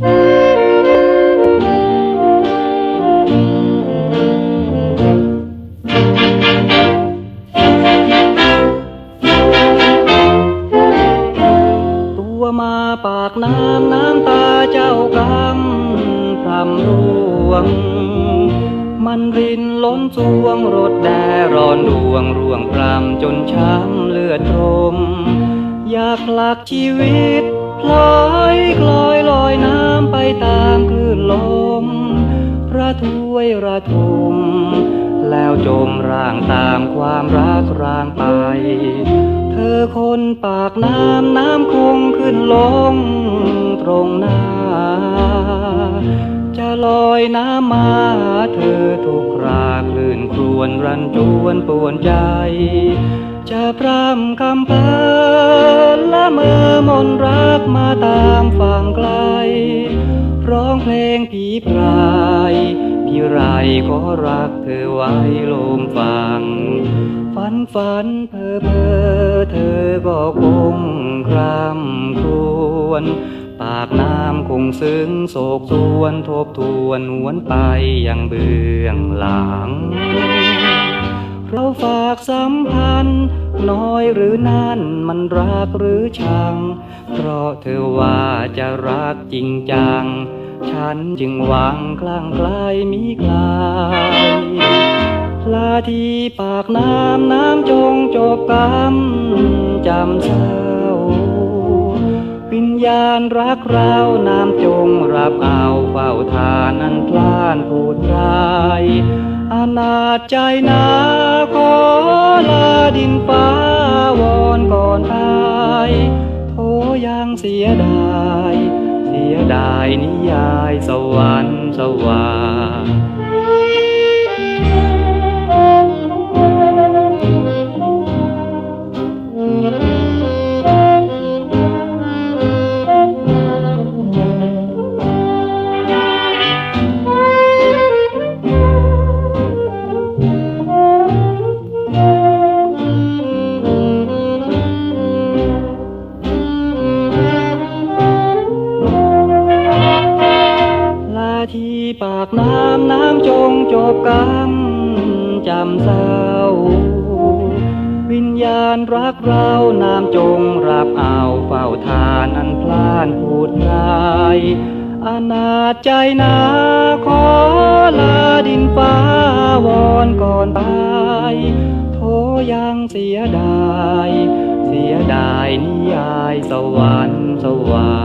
ตัวมาปากน้ำน้ำตาเจ้ากำพรำร่วง มันรินล้นสวงรถแดร้อนดวงร่วงพรำจนช้ำเลือดตรมอยากหลักชีวิตพลอยคลอ ทมแล้วจมร่างตามความรักร่างไป เธอคนปากน้ำน้ำคงขึ้นลงตรงหน้า จะลอยน้ำมาเธอทุกคราคลื่นครวนรันจวนปวนใจ จะพร่ำคำพลินละเมอมนรักมาตามฝั่งไกล ร้องเพลงผีพรายพี่ไรขอรักเธอไว้ลมฟัง ฝันฝันเพอเพอเธอก็คงคร่ำครวญปากน้ำคงซึ้งโศกสวนทบทวนหวนไปยังเบื้องหลัง เราฝากสัมพันธ์ น้อยหรือนั่นมันรักหรือชัง เพราะเธอว่าจะรักจริงจัง ฉันจึงหวังคลั่งไกลมีไกลลาที่ปากน้ำน้ำจงจบกรรมจำเศร้า วิญญาณรักเราน้ำจงรับเอาเฝ้าทานนั้นพลานพูดไรอานาจใจนาขอ งเสียดาย เสียดายนิยายสวรรค์สว่างากน้ำน้ำจงจบกรรมจำเศร้า วิญญาณรักเราน้ำจงรับเอาเฝ้าทานอันพลานพูดไรอานาจใจนาขอลาดินฟ้าวอนก่อนตายโทยังเสียดาย เสียดายนิยายสวรรค์สว่าง